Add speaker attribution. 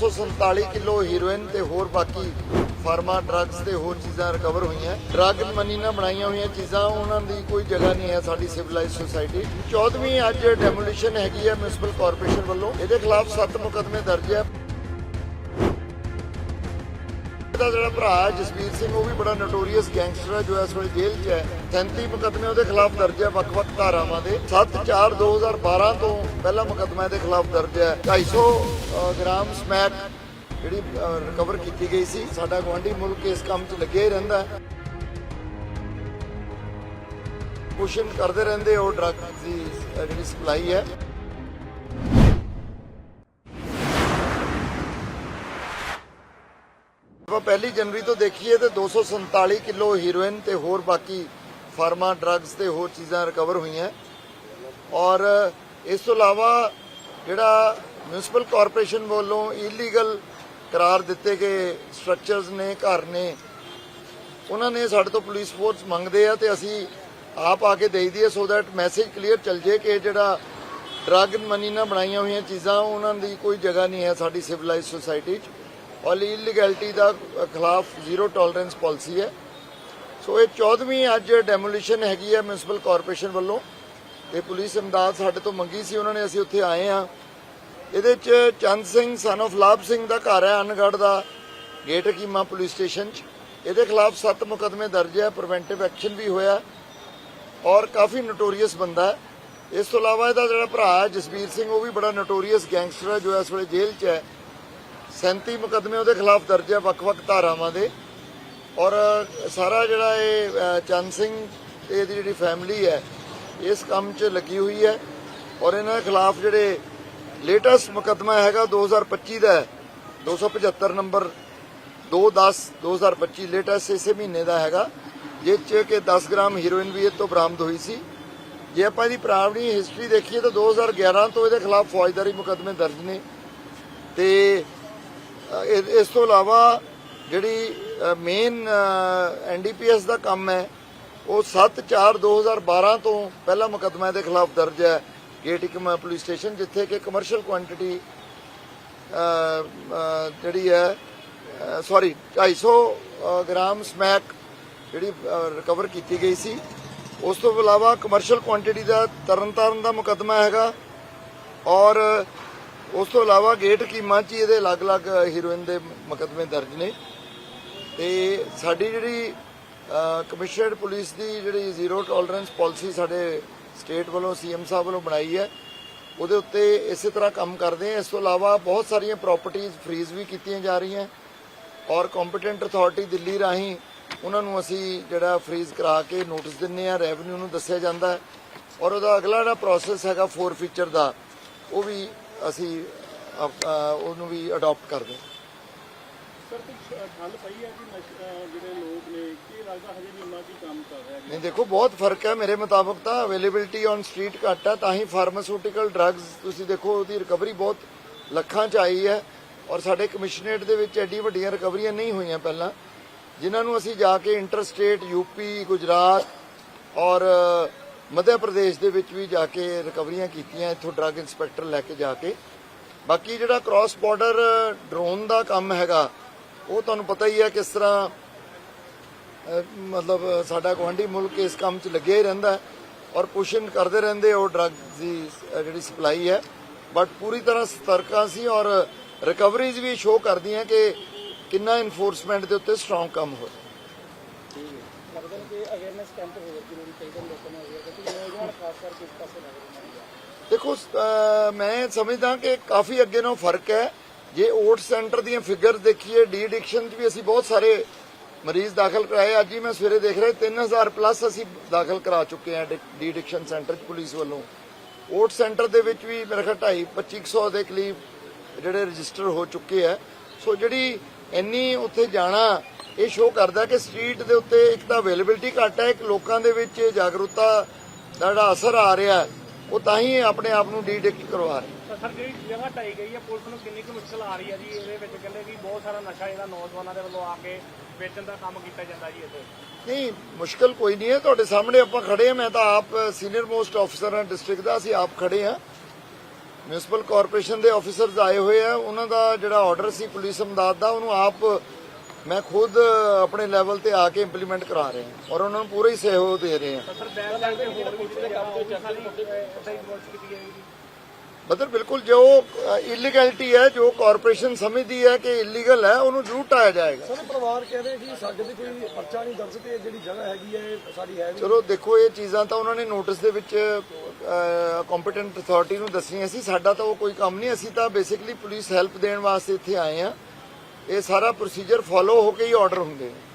Speaker 1: 247 kilo heroin ਤੇ ਹੋਰ ਬਾਕੀ ਫਾਰਮਾ ਡਰੱਗਸ ਤੇ ਹੋਰ ਚੀਜ਼ਾਂ ਰਿਕਵਰ ਹੋਈਆਂ। ਡਰੱਗ ਮਨੀ ਨਾਲ ਬਣਾਈਆਂ ਹੋਈਆਂ ਚੀਜ਼ਾਂ, ਉਹਨਾਂ ਦੀ ਕੋਈ ਜਗ੍ਹਾ ਨਹੀਂ ਹੈ ਸਾਡੀ ਸਿਵਲਾਈਜ਼ ਸੋਸਾਇਟੀ 14ਵੀਂ ਅੱਜ ਡੈਮੋਲੀਸ਼ਨ ਹੈਗੀ ਹੈ ਮਿਊਨਿਸਪਲ ਕਾਰਪੋਰੇਸ਼ਨ ਵੱਲੋਂ। ਇਹਦੇ ਖਿਲਾਫ 7 ਮੁਕੱਦਮੇ ਦਰਜ ਹੈ। ਇਹਦਾ ਜਿਹੜਾ ਭਰਾ ਹੈ ਜਸਵੀਰ ਸਿੰਘ ਉਹ ਵੀ ਬੜਾ ਨੋਟੋਰੀਅਸ ਗੈਂਗਸਟਰ ਹੈ ਜੋ ਇਸ ਵੇਲੇ ਜੇਲ੍ਹ 'ਚ ਹੈ। 37 ਮੁਕੱਦਮੇ ਉਹਦੇ ਖਿਲਾਫ ਦਰਜ ਹੈ ਵੱਖ-ਵੱਖ ਧਾਰਾਵਾਂ ਦੇ। 7/4/2012 ਤੋਂ ਪਹਿਲਾ ਮੁਕੱਦਮਾ ਇਹਦੇ ਖਿਲਾਫ ਦਰਜ ਹੈ। 250 ਅ, ਗ੍ਰਾਮ ਸਮੈਕ ਜਿਹੜੀ ਰਿਕਵਰ ਕੀਤੀ ਗਈ ਸੀ। ਸਾਡਾ ਗਵਾਂਢੀ ਮੁਲਕ ਇਸ ਕੰਮ 'ਚ ਲੱਗਿਆ ਹੀ ਰਹਿੰਦਾ ਹੈ। ਕੋਸ਼ਿਸ਼ ਕਰਦੇ ਰਹਿੰਦੇ ਉਹ ਡਰੱਗ ਦੀ ਜਿਹੜੀ ਸਪਲਾਈ ਹੈ। ਆਪਾਂ ਪਹਿਲੀ ਜਨਵਰੀ ਤੋਂ ਦੇਖੀਏ ਤੇ 247 ਕਿਲੋ ਹੀਰੋਇਨ ਤੇ ਹੋਰ ਬਾਕੀ ਫਾਰਮਾ ਡਰੱਗਸ ਤੇ ਹੋਰ ਚੀਜ਼ਾਂ ਰਿਕਵਰ ਹੋਈਆਂ। ਔਰ ਇਸ ਤੋਂ ਇਲਾਵਾ ਜਿਹੜਾ ਮਿਊਨਿਸਪਲ ਕਾਰਪੋਰੇਸ਼ਨ ਵੱਲੋਂ ਇਲੀਗਲ ਕਰਾਰ ਦਿੱਤੇ ਗਏ ਸਟਰਕਚਰਸ ਨੇ, ਘਰ ਨੇ, ਉਹਨਾਂ ਨੇ ਸਾਡੇ ਤੋਂ ਪੁਲਿਸ ਫੋਰਸ ਮੰਗਦੇ ਆ ਤੇ ਅਸੀਂ ਆਪ ਆ ਕੇ ਦੇਈਦੀ ਹੈ ਸੋ ਦੈਟ ਮੈਸੇਜ ਕਲੀਅਰ ਚੱਲ ਜੇ ਕਿ ਜਿਹੜਾ ਡਰੱਗ ਮਨੀ ਨਾਲ ਬਣਾਈਆਂ ਹੋਈਆਂ ਚੀਜ਼ਾਂ, ਉਹਨਾਂ ਦੀ ਕੋਈ ਜਗ੍ਹਾ ਨਹੀਂ ਹੈ ਸਾਡੀ ਸਿਵਲਾਈਜ਼ ਸੁਸਾਇਟੀ 'ਚ। ਔਰ ਇਲੀਗੈਲਿਟੀ ਦਾ ਖਿਲਾਫ ਜ਼ੀਰੋ ਟੋਲਰੈਂਸ ਪਾਲਿਸੀ ਹੈ। ਸੋ ਇਹ 14ਵੀਂ ਅੱਜ ਡੈਮੋਲੀਸ਼ਨ ਹੈਗੀ ਹੈ ਮਿਊਨਿਸਪਲ ਕਾਰਪੋਰੇਸ਼ਨ ਵੱਲੋਂ। ਤੇ ਪੁਲਿਸ ਇਮਦਾਦ ਸਾਡੇ ਤੋਂ ਮੰਗੀ ਸੀ, ਉਹਨਾਂ ਨੇ ਅਸੀਂ ਉੱਥੇ ਆਏ ਆ ਇਹਦੇ ਚ ਚੰਦ ਸਿੰਘ ਸਨ of ਲਾਭ ਸਿੰਘ ਦਾ ਘਰ ਹੈ ਅਨਗੜ ਦਾ, ਗੇਟ ਕੀਮਾ ਪੁਲਿਸ ਸਟੇਸ਼ਨ ਚ। ਇਹਦੇ ਖਿਲਾਫ 7 ਮੁਕਦਮੇ ਦਰਜ ਹੈ ਪ੍ਰੀਵੈਂਟਿਵ ਐਕਸ਼ਨ ਵੀ ਹੋਇਆ ਔਰ ਕਾਫੀ ਨੋਟੋਰੀਅਸ ਬੰਦਾ ਹੈ। ਇਸ ਤੋਂ ਇਲਾਵਾ ਇਹਦਾ ਜਿਹੜਾ ਭਰਾ ਹੈ ਜਸਵੀਰ ਸਿੰਘ, ਉਹ ਵੀ ਬੜਾ ਨੋਟੋਰੀਅਸ ਗੈਂਗਸਟਰ ਹੈ, ਜੋ ਇਸ ਵੇਲੇ ਜੇਲ੍ਹ 'ਚ ਹੈ। 37 ਮੁਕਦਮੇ ਉਹਦੇ ਖਿਲਾਫ ਦਰਜ ਹੈ ਵੱਖ-ਵੱਖ ਧਾਰਾਵਾਂ ਦੇ। ਔਰ ਸਾਰਾ ਜਿਹੜਾ ਇਹ ਚੰਦ ਸਿੰਘ ਤੇ ਇਹਦੀ ਜਿਹੜੀ ਫੈਮਿਲੀ ਹੈ, ਇਸ ਕੰਮ 'ਚ ਲੱਗੀ ਹੋਈ ਹੈ। ਔਰ ਇਹਨਾਂ ਦੇ ਖਿਲਾਫ ਜਿਹੜੇ ਲੇਟੈਸਟ ਮੁਕਦਮਾ ਹੈਗਾ 2025 ਦਾ ਹੈ। 275 ਨੰਬਰ 210 2025 ਲੇਟੈਸਟ ਇਸੇ ਮਹੀਨੇ ਦਾ ਹੈਗਾ, ਜਿਸ 'ਚ ਕਿ 10 ਗ੍ਰਾਮ ਹੀਰੋਇਨ ਵੀ ਇਹ ਤੋਂ ਬਰਾਮਦ ਹੋਈ ਸੀ। ਜੇ ਆਪਾਂ ਇਹਦੀ ਪੁਰਾਣੀ ਹਿਸਟਰੀ ਦੇਖੀਏ ਤਾਂ 2011 ਤੋਂ ਇਹਦੇ ਖਿਲਾਫ ਫੌਜਦਾਰੀ ਮੁਕਦਮੇ ਦਰਜ ਨੇ। ਤੇ ਇਸ ਤੋਂ ਇਲਾਵਾ ਜਿਹੜੀ ਮੇਨ ਐਨਡੀਪੀਐਸ ਦਾ ਕੰਮ ਹੈ ਉਹ 7/4/2012 ਤੋਂ ਪਹਿਲਾ ਮੁਕਦਮਾ ਦੇ ਖਿਲਾਫ ਦਰਜ ਹੈ। ਗੇਟ ਇਕਮ ਪੁਲਿਸ ਸਟੇਸ਼ਨ ਜਿੱਥੇ ਕਿ ਕਮਰਸ਼ੀਅਲ ਕੁਆਂਟੀਟੀ ਜਿਹੜੀ ਹੈ ਸੌਰੀ 250 ਅ, ਗ੍ਰਾਮ ਸਮੈਕ ਜਿਹੜੀ ਰਿਕਵਰ ਕੀਤੀ ਗਈ ਸੀ। ਉਸ ਤੋਂ ਇਲਾਵਾ ਕਮਰਸ਼ੀਅਲ ਕੁਆਂਟੀਟੀ ਦਾ ਤਰਨਤਾਰਨ ਦਾ ਮੁਕਦਮਾ ਹੈਗਾ ਔਰ ਉਸ ਤੋਂ ਇਲਾਵਾ ਗੇਟ ਕੀਮਾ ਚ ਹੀ ਇਹਦੇ ਅਲੱਗ-ਅਲੱਗ ਹੀਰੋਇਨ ਦੇ ਮੁਕਦਮੇ ਦਰਜ ਨੇ। ਤੇ ਸਾਡੀ ਜਿਹੜੀ ਕਮਿਸ਼ਨਰਡ ਪੁਲਿਸ ਦੀ ਜਿਹੜੀ ਜ਼ੀਰੋ ਟੋਲਰੈਂਸ ਪਾਲਿਸੀ ਸਾਡੇ ਸਟੇਟ ਵੱਲੋਂ ਸੀਐਮ ਸਾਹਿਬ ਵੱਲੋਂ ਬਣਾਈ ਹੈ, ਉਹਦੇ ਉੱਤੇ ਇਸੇ ਤਰ੍ਹਾਂ ਕੰਮ ਕਰਦੇ ਹਾਂ। ਇਸ ਤੋਂ ਇਲਾਵਾ ਬਹੁਤ ਸਾਰੀਆਂ ਪ੍ਰਾਪਰਟੀਆਂ ਫਰੀਜ਼ ਵੀ ਕੀਤੀਆਂ ਜਾ ਰਹੀਆਂ ਔਰ ਕੰਪੀਟੈਂਟ ਅਥਾਰਟੀ ਦਿੱਲੀ ਰਾਹੀਂ ਉਹਨਾਂ ਨੂੰ ਅਸੀਂ ਜਿਹੜਾ ਫਰੀਜ਼ ਕਰਾ ਕੇ ਨੋਟਿਸ ਦਿੰਨੇ ਆ ਰੈਵਨਿਊ ਨੂੰ ਦੱਸਿਆ ਜਾਂਦਾ ਔਰ ਉਹਦਾ ਅਗਲਾ ਜਿਹੜਾ ਪ੍ਰੋਸੈਸ ਹੈਗਾ ਫੋਰ ਫੀਚਰ ਦਾ, ਉਹ ਵੀ ਅਸੀਂ ਅਪ- ਅ, ਉਹਨੂੰ ਵੀ ਅਡਾਪਟ ਕਰਦੇ ਹਾਂ।
Speaker 2: ਸਰ ਕੁਝ ਠੱਲ ਪਈ ਹੈ ਕਿ ਨਸ਼ਾ ਜਿਹੜੇ ਲੋਕ ਨੇ ਕੀ ਲੱਗਦਾ ਹਜੇ ਵੀ ਉਹਨਾਂ ਦੀ ਕੰਮ ਕਰ ਰਿਹਾ ਜੀ
Speaker 1: ਨਹੀਂ ਦੇਖੋ ਬਹੁਤ ਫ਼ਰਕ ਹੈ। ਮੇਰੇ ਮੁਤਾਬਕ ਤਾਂ ਅਵੇਲੇਬਿਲਟੀ ਔਨ ਸਟਰੀਟ ਘੱਟ ਹੈ ਤਾਂ ਹੀ ਫਾਰਮਾਸਿਊਟੀਕਲ ਡਰੱਗਸ ਤੁਸੀਂ ਦੇਖੋ ਉਹਦੀ ਰਿਕਵਰੀ ਬਹੁਤ ਲੱਖਾਂ ਚ ਆਈ ਹੈ। ਔਰ ਸਾਡੇ ਕਮਿਸ਼ਨਰੇਟ ਦੇ ਵਿੱਚ ਐਡੀ ਵੱਡੀਆਂ ਰਿਕਵਰੀਆਂ ਨਹੀਂ ਹੋਈਆਂ ਪਹਿਲਾਂ। ਜਿਨ੍ਹਾਂ ਨੂੰ ਅਸੀਂ ਜਾ ਕੇ ਇੰਟਰ ਸਟੇਟ ਯੂਪੀ ਗੁਜਰਾਤ ਔਰ ਮੱਧ ਪ੍ਰਦੇਸ਼ ਦੇ ਵਿੱਚ ਵੀ ਜਾ ਕੇ ਰਿਕਵਰੀਆਂ ਕੀਤੀਆਂ, ਇੱਥੋਂ ਡਰੱਗ ਇੰਸਪੈਕਟਰ ਲੈ ਕੇ ਜਾ ਕੇ। ਬਾਕੀ ਜਿਹੜਾ ਕ੍ਰਾਸ ਬਾਰਡਰ ਡਰੋਨ ਦਾ ਕੰਮ ਹੈਗਾ, ਉਹ ਤੁਹਾਨੂੰ ਪਤਾ ਹੀ ਹੈ ਕਿਸ ਤਰ੍ਹਾਂ ਮਤਲਬ ਸਾਡਾ ਗਵਾਂਢੀ ਮੁਲਕ ਇਸ ਕੰਮ 'ਚ ਲੱਗਿਆ ਹੀ ਰਹਿੰਦਾ ਔਰ ਪੁਸ਼ਨ ਕਰਦੇ ਰਹਿੰਦੇ ਉਹ ਡਰੱਗ ਦੀ ਜਿਹੜੀ ਸਪਲਾਈ ਹੈ। ਬਟ ਪੂਰੀ ਤਰ੍ਹਾਂ ਸਤਰਕਾਂ ਸੀ ਔਰ ਰਿਕਵਰੀਜ਼ ਵੀ ਸ਼ੋਅ ਕਰਦੀਆਂ ਕਿ ਕਿੰਨਾ ਇਨਫੋਰਸਮੈਂਟ ਦੇ ਉੱਤੇ ਸਟਰੋਂਗ ਕੰਮ ਹੋ
Speaker 2: ਲੱਗਦਾ ਕਿ ਅਵੇਅਰਨੈਸ ਕੈਂਪ ਹੋਰ ਜ਼ਰੂਰੀ ਚਾਹੀਦਾ ਲੋਕਾਂ ਨੂੰ ਅਵੇਅਰ ਕਿਉਂਕਿ ਨੌਜਵਾਨ ਖਾਸ ਕਰਕੇ ਇਸ ਪਾਸੇ ਲੱਗ ਰਹੇ ਨੇ
Speaker 1: ਦੇਖੋ ਮੈਂ ਸਮਝਦਾ ਕਿ ਕਾਫੀ ਅੱਗੇ ਨਾਲੋਂ ਫ਼ਰਕ ਹੈ। ਜੇ ਓਟ ਸੈਂਟਰ ਦੀਆਂ ਫਿਗਰ ਦੇਖੀਏ ਡੀ ਐਡਿਕਸ਼ਨ 'ਚ ਵੀ ਅਸੀਂ ਬਹੁਤ ਸਾਰੇ ਮਰੀਜ਼ ਦਾਖਲ ਕਰਾਏ। ਅੱਜ ਹੀ ਮੈਂ ਸਵੇਰੇ ਦੇਖ ਰਿਹਾ 3000 ਪਲੱਸ ਅਸੀਂ ਦਾਖਲ ਕਰਾ ਚੁੱਕੇ ਹਾਂ ਡੀ ਐਡਿਕਸ਼ਨ ਸੈਂਟਰ 'ਚ ਪੁਲਿਸ ਵੱਲੋਂ। ਓਟ ਸੈਂਟਰ ਦੇ ਵਿੱਚ ਵੀ ਮੇਰੇ ਖਿਆਲ 2.5 2500 ਦੇ ਕਰੀਬ ਜਿਹੜੇ ਰਜਿਸਟਰ ਹੋ ਚੁੱਕੇ ਆ। ਸੋ ਜਿਹੜੀ ਇੰਨੀ ਉੱਥੇ ਜਾਣਾ ਇਹ ਸ਼ੋਅ ਕਰਦਾ ਕਿ ਸਟਰੀਟ ਦੇ ਉੱਤੇ ਇੱਕ ਤਾਂ ਅਵੇਲੇਬਿਲਟੀ ਘੱਟ ਹੈ ਇੱਕ ਲੋਕਾਂ ਦੇ ਵਿੱਚ ਜਾਗਰੂਕਤਾ ਦਾ ਜਿਹੜਾ ਅਸਰ ਆ ਰਿਹਾ ਉਹ ਤਾਂ ਹੀ ਆਪਣੇ ਆਪ ਨੂੰ ਡੀਡਿਕਟ ਕਰਵਾ ਰਹੇ
Speaker 2: ਸਰ ਜਿਹੜੀ ਜਗ੍ਹਾ ਢਾਈ ਗਈ ਹੈ ਪੁਲਿਸ ਨੂੰ ਕਿੰਨੀ ਕੁ ਮੁਸ਼ਕਲ ਆ ਰਹੀ ਹੈ ਜੀ? ਇਹਦੇ ਵਿੱਚ ਕਹਿੰਦੇ ਕਿ ਬਹੁਤ ਸਾਰਾ ਨਸ਼ਾ ਇਹਦਾ ਨੌਜਵਾਨਾਂ ਦੇ ਵੱਲੋਂ ਆ ਕੇ ਵੇਚਣ ਦਾ ਕੰਮ ਕੀਤਾ ਜਾਂਦਾ ਜੀ ਇੱਥੇ।
Speaker 1: ਨਹੀਂ ਮੁਸ਼ਕਲ ਕੋਈ ਨਹੀਂ ਹੈ। ਤੁਹਾਡੇ ਸਾਹਮਣੇ ਆਪਾਂ ਖੜੇ ਆ ਮੈਂ ਤਾਂ ਆਪ ਸੀਨੀਅਰ ਮੋਸਟ ਅਫਸਰ ਹਾਂ ਡਿਸਟ੍ਰਿਕਟ ਦਾ। ਅਸੀਂ ਆਪ ਖੜੇ ਆ ਮਿਊਨਿਸਪਲ ਕਾਰਪੋਰੇਸ਼ਨ ਦੇ ਆਫੀਸਰਸ ਆਏ ਹੋਏ ਆ। ਉਹਨਾਂ ਦਾ ਜਿਹੜਾ ਆਰਡਰ ਸੀ ਪੁਲਿਸ ਅਮਦਾਦ ਦਾ ਉਹਨੂੰ ਆਪ ਮੈਂ ਖੁਦ ਆਪਣੇ ਲੈਵਲ ਤੇ ਆ ਕੇ ਇੰਪਲੀਮੈਂਟ ਕਰਾ ਰਹੇ ਹਾਂ ਔਰ ਉਹਨਾਂ ਨੂੰ ਪੂਰਾ ਹੀ ਸਹਿਯੋਗ ਦੇ ਰਹੇ ਹਾਂ।
Speaker 2: ਰਹੀ ਹੈ ਹੀ
Speaker 1: ਮਤਲਬ ਬਿਲਕੁਲ ਜੋ ਇਲੀਗੈਲਿਟੀ ਹੈ ਜੋ ਕਾਰਪੋਰੇਸ਼ਨ ਸਮਝਦੀ ਹੈ ਕਿ ਇਲੀਗਲ ਹੈ ਉਹਨੂੰ ਜ਼ਰੂਰ ਟਾਇਆ ਜਾਏਗਾ।
Speaker 3: ਸਰ ਪਰਿਵਾਰ ਕਹਿੰਦੇ ਕਿ ਸਾਡੇ ਤੇ ਕੋਈ ਪਰਚਾ ਨਹੀਂ ਦਰਜ ਤੇ ਜਿਹੜੀ ਜਗ੍ਹਾ ਹੈਗੀ ਹੈ ਇਹ ਸਾਡੀ ਹੈ ਨਹੀਂ।
Speaker 1: ਚਲੋ ਦੇਖੋ ਇਹ ਚੀਜ਼ਾਂ ਤਾਂ ਉਹਨਾਂ ਨੇ ਨੋਟਿਸ ਦੇ ਵਿੱਚ ਕੰਪੀਟੈਂਟ ਅਥਾਰਟੀ ਨੂੰ ਦੱਸੀਆਂ ਸੀ। ਸਾਡਾ ਤਾਂ ਉਹ ਕੋਈ ਕੰਮ ਨਹੀਂ ਅਸੀਂ ਤਾਂ ਬੇਸਿਕਲੀ ਪੁਲਿਸ ਹੈਲਪ ਦੇਣ ਵਾਸਤੇ ਇੱਥੇ ਆਏ ਆ ਇਹ ਸਾਰਾ ਪ੍ਰੋਸੀਜਰ ਫਾਲੋ ਹੋ ਕੇ ਹੀ ਆਰਡਰ ਹੁੰਦੇ ਨੇ